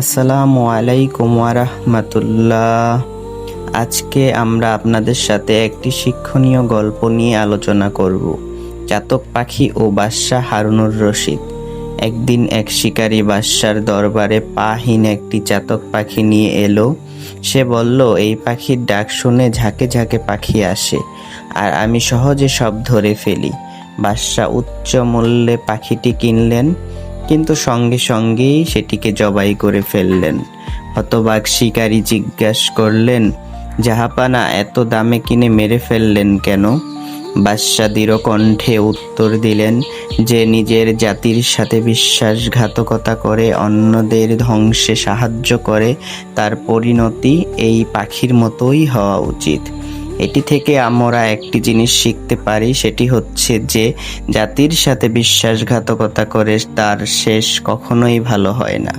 আসসালামু আলাইকুম রাহমাতুল্লাহ। আজকে আমরা আপনাদের সাথে একটি শিক্ষণীয় গল্প নিয়ে আলোচনা করব। চাতক পাখি ও বাদশাহ হারুনুর রশিদ। একদিন এক শিকারী বাদশার দরবারে পাহীন একটি চাতক পাখি নিয়ে এলো। সে বলল, এই পাখির ডাক শুনে ঝাঁকে ঝাঁকে পাখি আসে, আর আমি সহজে সব ধরে ফেলি। বাদশাহ উচ্চ মূল্যে পাখিটি কিনলেন। কিন্তু সঙ্গে সঙ্গেই সেটিকে জবাই করে ফেললেন। হতবাক শিকারী জিজ্ঞাসা করলেন, জাহাপানা, এত দামে কিনে মেরে ফেললেন কেন? বাদশাহ দৃঢ় কণ্ঠে উত্তর দিলেন যে, নিজের জাতির সাথে বিশ্বাসঘাতকতা করে, অন্যদের ধ্বংসে সাহায্য করে, তার পরিণতি এই পাখির মতোই হওয়া উচিত। এটি থেকে আমরা একটি জিনিস শিখতে পারি, সেটি হচ্ছে যে জাতির সাথে বিশ্বাসঘাতকতা করে তার শেষ কখনোই ভালো হয় না।